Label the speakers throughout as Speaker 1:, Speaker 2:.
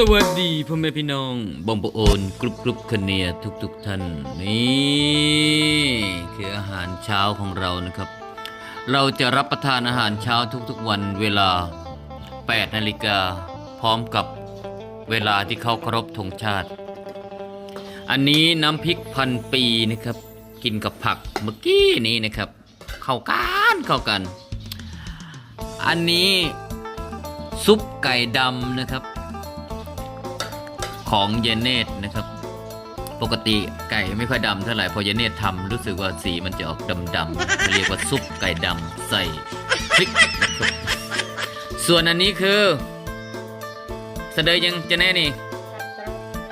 Speaker 1: สวัสดีพ่อแม่พี่น้องบอมบโอนกรุบกรุบคเนียทุกทุกท่าน นี่คืออาหารเช้าของเรานะครับ เราจะรับประทานอาหารเช้าทุกๆวันเวลา 8นาฬิกาพร้อมกับเวลาที่เขาเคารพธงชาติ อันนี้น้ำพริกพันปีนะครับ กินกับผักเมื่อกี้นี้นะครับ เข้ากันเข้ากัน อันนี้ซุปไก่ดำนะครับ ของเยนเนตนะครับ ปกติไก่ไม่ค่อยดำเท่าไหร่พอเยนเนตทำรู้สึกว่าสีมันจะออกดำๆเขาเรียกว่าซุปไก่ดำใส่พริกนะครับส่วนอันนี้คือเสดยยังจะแน่นี่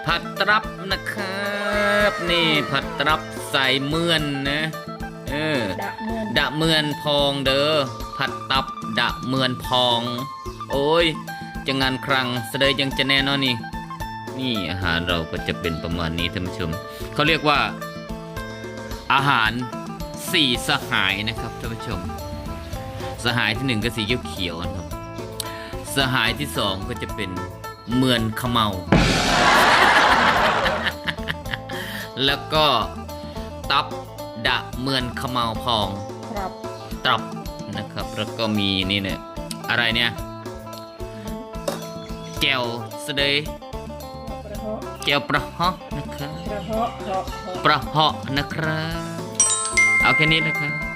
Speaker 1: ผัดตรับนะครับ นี่ผัดตรับใส่เมือนนะเออ
Speaker 2: ดะเมือน
Speaker 1: ดะเมือนพองเด้อผัดตับดะเมือนพอง โอ้ยจะงานครั้งเสดยยังจะแน่นอนนี่ นี่อาหารเราก็จะเป็นประมาณนี้ท่านผู้ชมเขาเรียกว่าอาหารสี่สหายนะครับท่านผู้ชม สหายที่หนึ่งก็สีเขียวๆนะครับ สหายที่สองก็จะเป็นเมือนเขมเมาแล้วก็ตับดะเมือนเขมเมาพอง
Speaker 2: ครับ
Speaker 1: ตรับนะครับ แล้วก็มีนี่เนี่ยอะไรเนี่ยแก้วเสดย
Speaker 2: กระ เพาะ
Speaker 1: แก้วประเหาะนะครับ
Speaker 2: กระเพาะเพาะเพาะ
Speaker 1: ประเหาะนะครับ เอาแค่นี้นะครับ